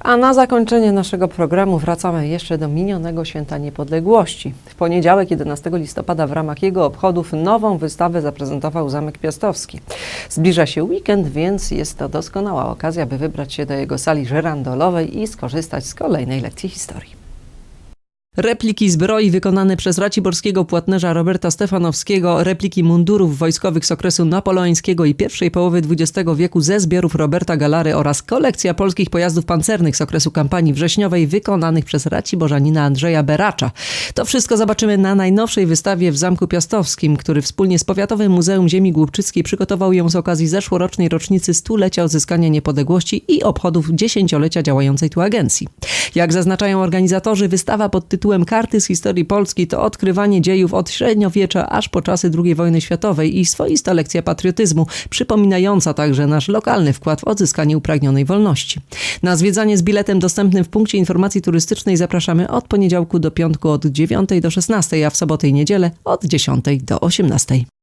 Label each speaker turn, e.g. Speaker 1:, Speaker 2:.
Speaker 1: A na zakończenie naszego programu wracamy jeszcze do minionego święta niepodległości. W poniedziałek 11 listopada w ramach jego obchodów nową wystawę zaprezentował Zamek Piastowski. Zbliża się weekend, więc jest to doskonała okazja, by wybrać się do jego sali żyrandolowej i skorzystać z kolejnej lekcji historii. Repliki zbroi wykonane przez raciborskiego płatnerza Roberta Stefanowskiego, repliki mundurów wojskowych z okresu napoleońskiego i pierwszej połowy XX wieku ze zbiorów Roberta Galary oraz kolekcja polskich pojazdów pancernych z okresu kampanii wrześniowej wykonanych przez raciborzanina Andrzeja Beracza. To wszystko zobaczymy na najnowszej wystawie w Zamku Piastowskim, który wspólnie z Powiatowym Muzeum Ziemi Głubczyckiej przygotował ją z okazji zeszłorocznej rocznicy stulecia odzyskania niepodległości i obchodów dziesięciolecia działającej tu agencji. Jak zaznaczają organizatorzy, wystawa pod tytułem Karty z historii Polski to odkrywanie dziejów od średniowiecza aż po czasy II wojny światowej i swoista lekcja patriotyzmu, przypominająca także nasz lokalny wkład w odzyskanie upragnionej wolności. Na zwiedzanie z biletem dostępnym w punkcie informacji turystycznej zapraszamy od poniedziałku do piątku od 9 do 16, a w sobotę i niedzielę od 10 do 18.